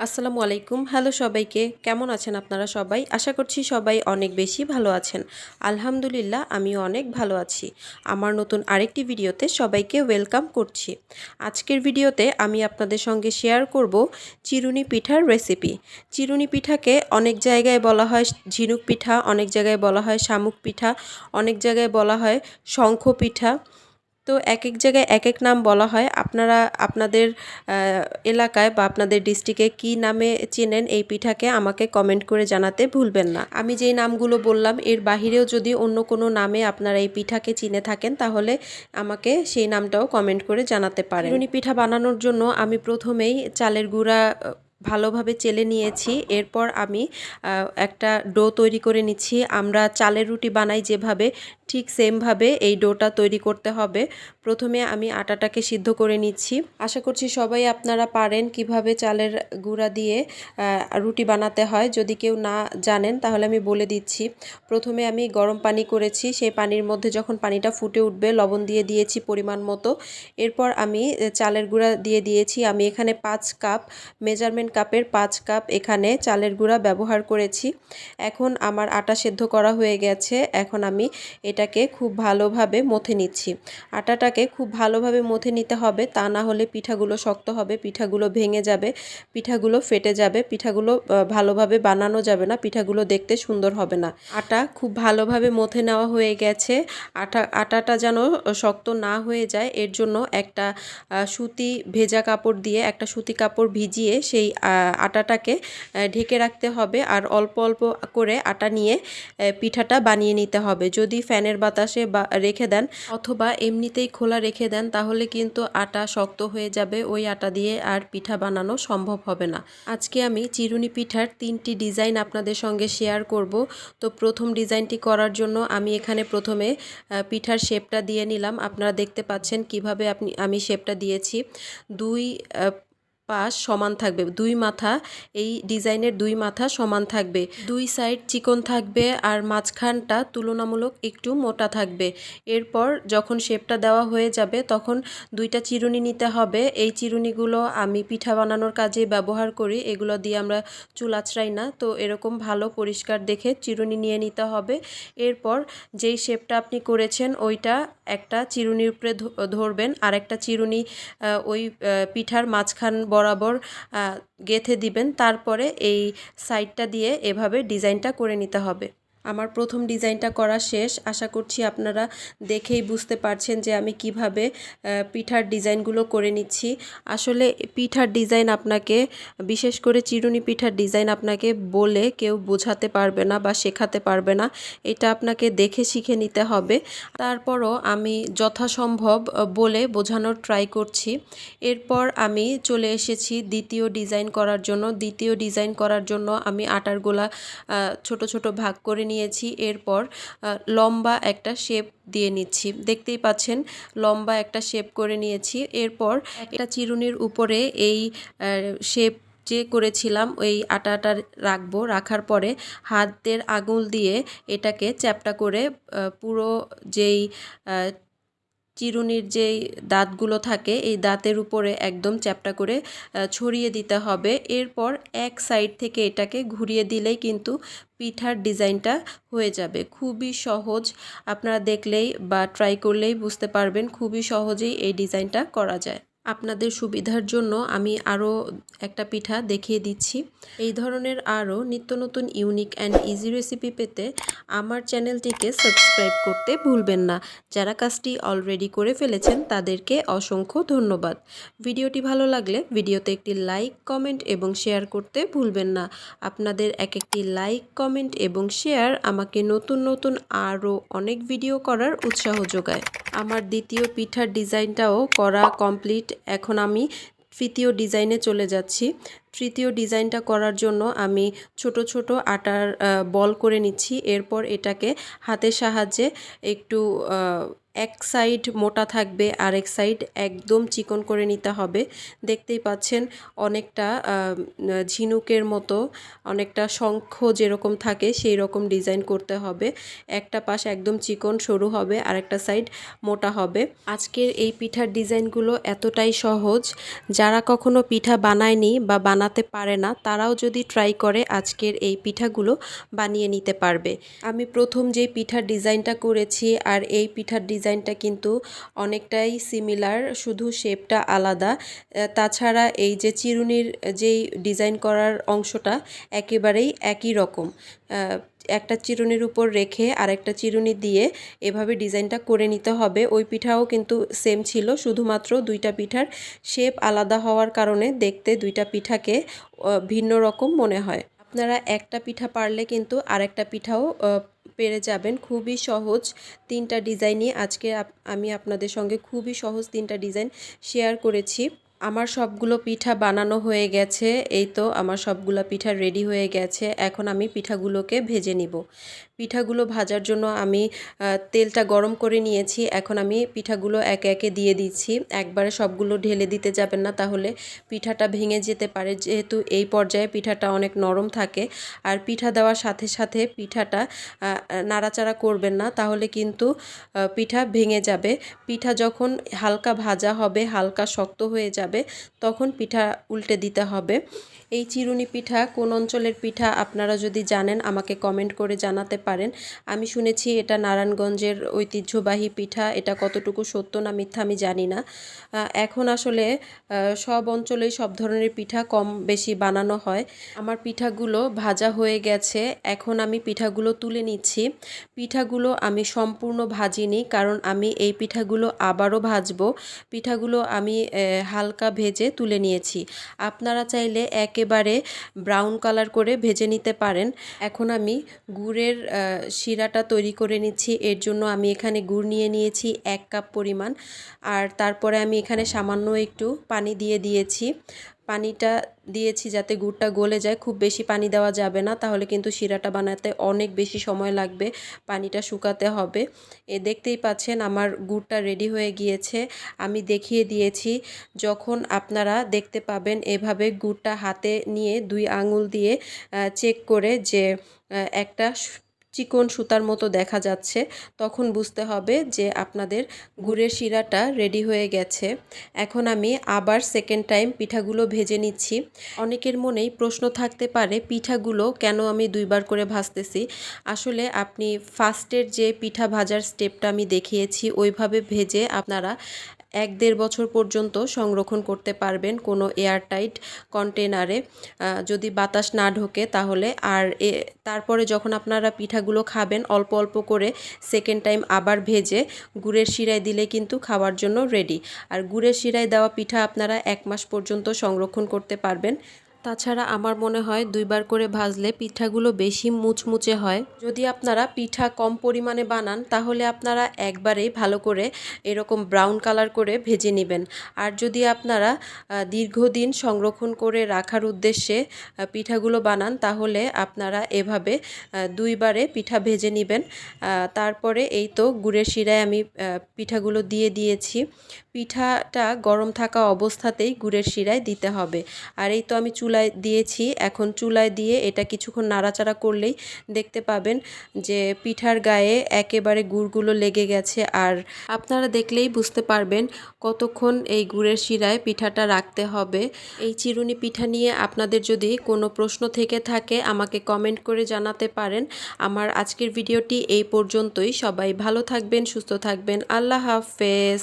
আসসালামু আলাইকুম। হ্যালো সবাইকে। কেমন আছেন আপনারা সবাই? আশা করছি সবাই অনেক বেশি ভালো আছেন। আলহামদুলিল্লাহ, আমিও অনেক ভালো আছি। আমার নতুন আরেকটি ভিডিওতে সবাইকে ওয়েলকাম করছি। আজকের ভিডিওতে আমি আপনাদের সঙ্গে শেয়ার করব চিরুনি পিঠার রেসিপি চিরুনি পিঠাকে অনেক জায়গায় বলা হয় ঝিনুক পিঠা, অনেক জায়গায় বলা হয় শামুক পিঠা, অনেক জায়গায় বলা হয় শঙ্খ পিঠা। তো এক এক জায়গায় এক এক নাম বলা হয়। আপনারা আপনাদের এলাকায় বা আপনাদের ডিস্ট্রিক্টে কি নামে চেনেন এই পিঠাকে আমাকে কমেন্ট করে জানাতে ভুলবেন না। আমি যেই নামগুলো বললাম, এর বাহিরেও যদি অন্য কোনো নামে আপনারা এই পিঠাকে চিনে থাকেন, তাহলে আমাকে সেই নামটাও কমেন্ট করে জানাতে পারেন। চিরুনি পিঠা বানানোর জন্য আমি প্রথমেই চালের গুঁড়া ভালোভাবে চেলে নিয়েছি। এরপর আমি একটা ডো তৈরি করে নিচ্ছি। আমরা চালের রুটি বানাই যেভাবে ঠিক সেমভাবে এই ডোটা তৈরি করতে হবে। প্রথমে আমি আটাটাকে সিদ্ধ করে নিচ্ছি। আশা করছি সবাই আপনারা পারেন কীভাবে চালের গুঁড়া দিয়ে রুটি বানাতে হয়। যদি কেউ না জানেন তাহলে আমি বলে দিচ্ছি। প্রথমে আমি গরম পানি করেছি। সেই পানির মধ্যে যখন পানিটা ফুটে উঠবে, লবণ দিয়ে দিয়েছি পরিমাণ মতো। এরপর আমি চালের গুঁড়া দিয়ে দিয়েছি। আমি এখানে পাঁচ কাপ, মেজারমেন্ট কাপের পাঁচ কাপ এখানে চালের গুঁড়া ব্যবহার করেছি। এখন আমার আটা সেদ্ধ করা হয়ে গেছে। এখন আমি এটাকে খুব ভালোভাবে মথে নিচ্ছি। আটাটাকে খুব ভালোভাবে মথে নিতে হবে, তা না হলে পিঠাগুলো শক্ত হবে, পিঠাগুলো ভেঙে যাবে, পিঠাগুলো ফেটে যাবে, পিঠাগুলো ভালোভাবে বানানো যাবে না, পিঠাগুলো দেখতে সুন্দর হবে না। আটা খুব ভালোভাবে মথে নেওয়া হয়ে গেছে। আটা, আটাটা যেন শক্ত না হয়ে যায়, এর জন্য একটা সুতি ভেজা কাপড় দিয়ে, একটা সুতি কাপড় ভিজিয়ে সেই আটাটাকে ঢেকে রাখতে হবে। আর অল্প অল্প করে আটা নিয়ে পিঠাটা বানিয়ে নিতে হবে। যদি ফ্যানের বাতাসে বা রেখে দেন, অথবা এমনিতেই খোলা রেখে দেন, তাহলে কিন্তু আটা শক্ত হয়ে যাবে। ওই আটা দিয়ে আর পিঠা বানানো সম্ভব হবে না। আজকে আমি চিরুনি পিঠার তিনটি ডিজাইন আপনাদের সঙ্গে শেয়ার করব। তো প্রথম ডিজাইনটি করার জন্য আমি এখানে প্রথমে পিঠার শেপটা দিয়ে নিলাম। আপনারা দেখতে পাচ্ছেন কীভাবে আপনি, আমি শেপটা দিয়েছি। দুই পাশ সমান থাকবে, দুই মাথা, এই ডিজাইনের দুই মাথা সমান থাকবে। দুই সাইড চিকন থাকবে আর মাঝখানটা তুলনামূলক একটু মোটা থাকবে। এরপর যখন শেপটা দেওয়া হয়ে যাবে, তখন দুইটা চিরুনি নিতে হবে। এই চিরুনিগুলো আমি পিঠা বানানোর কাজে ব্যবহার করি, এগুলো দিয়ে আমরা চুল আছড়াই না। তো এরকম ভালো পরিষ্কার দেখে চিরুনি নিয়ে নিতে হবে। এরপর যেই শেপটা আপনি করেছেন, ওইটা একটা চিরুনির উপরে ধরবেন, আর একটা চিরুনি ওই পিঠার মাঝখান বরাবর গেঁথে দিবেন। তারপরে এই সাইডটা দিয়ে এভাবে ডিজাইনটা করে নিতে হবে। আমার প্রথম ডিজাইনটা করা শেষ। আশা করছি আপনারা দেখেই বুঝতে পারছেন যে আমি কীভাবে পিঠার ডিজাইনগুলো করে নিচ্ছি। আসলে পিঠার ডিজাইন আপনাকে, বিশেষ করে চিরুনি পিঠার ডিজাইন আপনাকে বলে কেউ বোঝাতে পারবে না বা শেখাতে পারবে না। এটা আপনাকে দেখে শিখে নিতে হবে। তারপরও আমি যথাসম্ভব বলে বোঝানোর ট্রাই করছি। এরপর আমি চলে এসেছি দ্বিতীয় ডিজাইন করার জন্য। দ্বিতীয় ডিজাইন করার জন্য আমি আটার গোলা ছোট ছোট ভাগ করে নিয়ে নিয়েছি এরপর লম্বা একটা শেপ দিয়ে নিচ্ছি। দেখতেই পাচ্ছেন, লম্বা একটা শেপ করে নিয়েছি। এরপর একটা চিরুনির উপরে এই শেপ যে করেছিলাম, ওই আটাটা রাখব। রাখার পরে হাতের আঙুল দিয়ে এটাকে চ্যাপটা করে পুরো যেই চিরুনির যেই দাঁতগুলো থাকে, এই দাঁতের উপরে একদম চ্যাপটা করে ছড়িয়ে দিতে হবে। এরপর এক সাইড থেকে এটাকে ঘুরিয়ে দিলেই কিন্তু পিঠার ডিজাইনটা হয়ে যাবে। খুবই সহজ, আপনারা দেখলেই বা ট্রাই করলেই বুঝতে পারবেন, খুবই সহজেই এই ডিজাইনটা করা যায়। আপনাদের সুবিধার জন্য আমি আরও একটা পিঠা দেখিয়ে দিচ্ছি। এই ধরনের আরও নিত্য নতুন ইউনিক অ্যান্ড ইজি রেসিপি পেতে আমার চ্যানেলটিকে সাবস্ক্রাইব করতে ভুলবেন না। যারা কাজটি অলরেডি করে ফেলেছেন, তাদেরকে অসংখ্য ধন্যবাদ। ভিডিওটি ভালো লাগলে ভিডিওতে একটি লাইক কমেন্ট এবং শেয়ার করতে ভুলবেন না। আপনাদের এক একটি লাইক কমেন্ট এবং শেয়ার আমাকে নতুন নতুন আরও অনেক ভিডিও করার উৎসাহ যোগায়। আমার দ্বিতীয় পিঠার ডিজাইনটাও করা কমপ্লিট এখন আমি তৃতীয় ডিজাইনে চলে যাচ্ছি। তৃতীয় ডিজাইনটা করার জন্য আমি ছোট ছোট আটার বল করে নিচ্ছি। এরপর এটাকে হাতের সাহায্যে একটু এক সাইড মোটা থাকবে আর এক সাইড একদম চিকন করে নিতে হবে। দেখতেই পাচ্ছেন অনেকটা ঝিনুকের মতো, অনেকটা শঙ্খ যেরকম থাকে সেই রকম ডিজাইন করতে হবে। একটা পাশ একদম চিকন সরু হবে আর একটা সাইড মোটা হবে। আজকের এই পিঠার ডিজাইনগুলো এতটাই সহজ। যারা কখনো পিঠা বানায়নি বা বানাতে পারে না, তারাও যদি ট্রাই করে আজকের এই পিঠাগুলো বানিয়ে নিতে পারবে। আমি প্রথম যে পিঠার ডিজাইনটা করেছি আর এই পিঠার ডিজাইনটা কিন্তু অনেকটাই সিমিলার শুধু শেপটা আলাদা। তাছাড়া এই যে চিরুনির যেই ডিজাইন করার অংশটা একেবারেই একই রকম। একটা চিরুনির উপর রেখে আর একটা চিরুনি দিয়ে এভাবে ডিজাইনটা করে নিতে হবে। ওই পিঠাও কিন্তু সেম ছিল, শুধুমাত্র দুইটা পিঠার শেপ আলাদা হওয়ার কারণে দেখতে দুইটা পিঠাকে ভিন্ন রকম মনে হয়। আপনারা একটা পিঠা পারলে কিন্তু আরেকটা পিঠাও পেরে যাবেন। খুবই সহজ তিনটা ডিজাইনই আজকে আমি আপনাদের সঙ্গে খুবই সহজ তিনটা ডিজাইন শেয়ার করেছি। আমার সবগুলো পিঠা বানানো হয়ে গেছে। এই তো আমার সবগুলো পিঠা রেডি হয়ে গেছে। এখন আমি পিঠাগুলোকে ভেজে নিব। পিঠাগুলো ভাজার জন্য আমি তেলটা গরম করে নিয়েছি। এখন আমি পিঠাগুলো একে একে দিয়ে দিচ্ছি। একবারে সবগুলো ঢেলে দিতে যাবেন না, তাহলে পিঠাটা ভেঙে যেতে পারে। যেহেতু এই পর্যায়ে পিঠাটা অনেক নরম থাকে, আর পিঠা দেওয়ার সাথে সাথে পিঠাটা নাড়াচাড়া করবেন না, তাহলে কিন্তু পিঠা ভেঙে যাবে। পিঠা যখন হালকা ভাজা হবে, হালকা শক্ত হয়ে যাবে, তখন পিঠা উল্টে দিতে হবে। এই চিরুনি পিঠা, কোন অঞ্চলের পিঠা আপনারা যদি জানেন, আমাকে কমেন্ট করে জানাতে পারেন। আমি শুনেছি এটা নারায়ণগঞ্জের ঐতিহ্যবাহী পিঠা, এটা কতটুকু সত্য না মিথ্যা আমি জানি না। এখন আসলে সব অঞ্চলেই সব ধরনের পিঠা কম বেশি বানানো হয়। আমার পিঠাগুলো ভাজা হয়ে গেছে, এখন আমি পিঠাগুলো তুলে নিচ্ছি। পিঠাগুলো আমি সম্পূর্ণ ভাজিনি, কারণ আমি এই পিঠাগুলো আবারও ভাজবো। পিঠাগুলো আমি হালকা ভেজে তুলে নিয়েছি। আপনারা চাইলে একেবারে ব্রাউন কালার করে ভেজে নিতে পারেন। এখন আমি গুড়ের শিরাটা তৈরি করে নিচ্ছি। এর জন্য আমি এখানে গুড় নিয়ে নিয়েছি এক কাপ পরিমাণ। আর তারপরে আমি এখানে সামান্য একটু পানি দিয়ে দিয়েছি। পানিটা দিয়েছি যাতে গুড়টা গলে যায়। খুব বেশি পানি দেওয়া যাবে না, তাহলে কিন্তু শিরাটা বানাতে অনেক বেশি সময় লাগবে। পানিটা শুকাতে হবে। এ দেখতেই পাচ্ছেন আমার গুড়টা রেডি হয়ে গিয়েছে। আমি দেখিয়ে দিয়েছি। যখন আপনারা দেখতে পাবেন এভাবে গুড়টা হাতে নিয়ে দুই আঙুল দিয়ে চেক করে যে একটা চিকন সুতার মতো দেখা যাচ্ছে। তখন বুঝতে হবে যে আপনাদের গুড়ের শিরাটা রেডি হয়ে গেছে। এখন আমি আবার সেকেন্ড টাইম পিঠাগুলো ভেজে নিচ্ছি। অনেকের মনেই প্রশ্ন থাকতে পারে, পিঠাগুলো কেন আমি দুইবার করে ভাজতেছি? আসলে আপনি ফার্স্টের যে পিঠা ভাজার স্টেপটা আমি দেখিয়েছি, ওইভাবে ভেজে আপনারা এক দেড় বছর পর্যন্ত সংরক্ষণ করতে পারবেন কোনো এয়ারটাইট কন্টেনারে যদি বাতাস না ঢোকে তাহলে। আর এ, তারপরে যখন আপনারা পিঠাগুলো খাবেন, অল্প অল্প করে সেকেন্ড টাইম আবার ভেজে গুড়ের শিরায় দিলে কিন্তু খাওয়ার জন্য রেডি আর গুড়ের শিরায় দেওয়া পিঠা আপনারা এক মাস পর্যন্ত সংরক্ষণ করতে পারবেন। তাছাড়া আমার মনে হয় দুইবার করে ভাজলে পিঠাগুলো বেশি মুচমুচে হয়। যদি আপনারা পিঠা কম পরিমাণে বানান, তাহলে আপনারা একবারেই ভালো করে এরকম ব্রাউন কালার করে ভেজে নেবেন। আর যদি আপনারা দীর্ঘদিন সংরক্ষণ করে রাখার উদ্দেশ্যে পিঠাগুলো বানান, তাহলে আপনারা এভাবে দুইবারে পিঠা ভেজে নেবেন। তারপরে এই তো গুড়ের শিরায় আমি পিঠাগুলো দিয়ে দিয়েছি। পিঠাটা গরম থাকা অবস্থাতেই গুড়ের শিরায় দিতে হবে। আর এই তো আমি চুলায় দিয়েছি। এখন চুলায় দিয়ে এটা কিছুক্ষণ নাড়াচাড়া করলেই দেখতে পাবেন যে পিঠার গায়ে একেবারে গুড়গুলো লেগে গেছে। আর আপনারা দেখলেই বুঝতে পারবেন কতক্ষণ এই গুড়ের শিরায় পিঠাটা রাখতে হবে। এই চিরুনি পিঠা নিয়ে আপনাদের যদি কোনো প্রশ্ন থেকে থাকে আমাকে কমেন্ট করে জানাতে পারেন। আমার আজকের ভিডিওটি এই পর্যন্তই। সবাই ভালো থাকবেন, সুস্থ থাকবেন। আল্লাহ হাফেজ।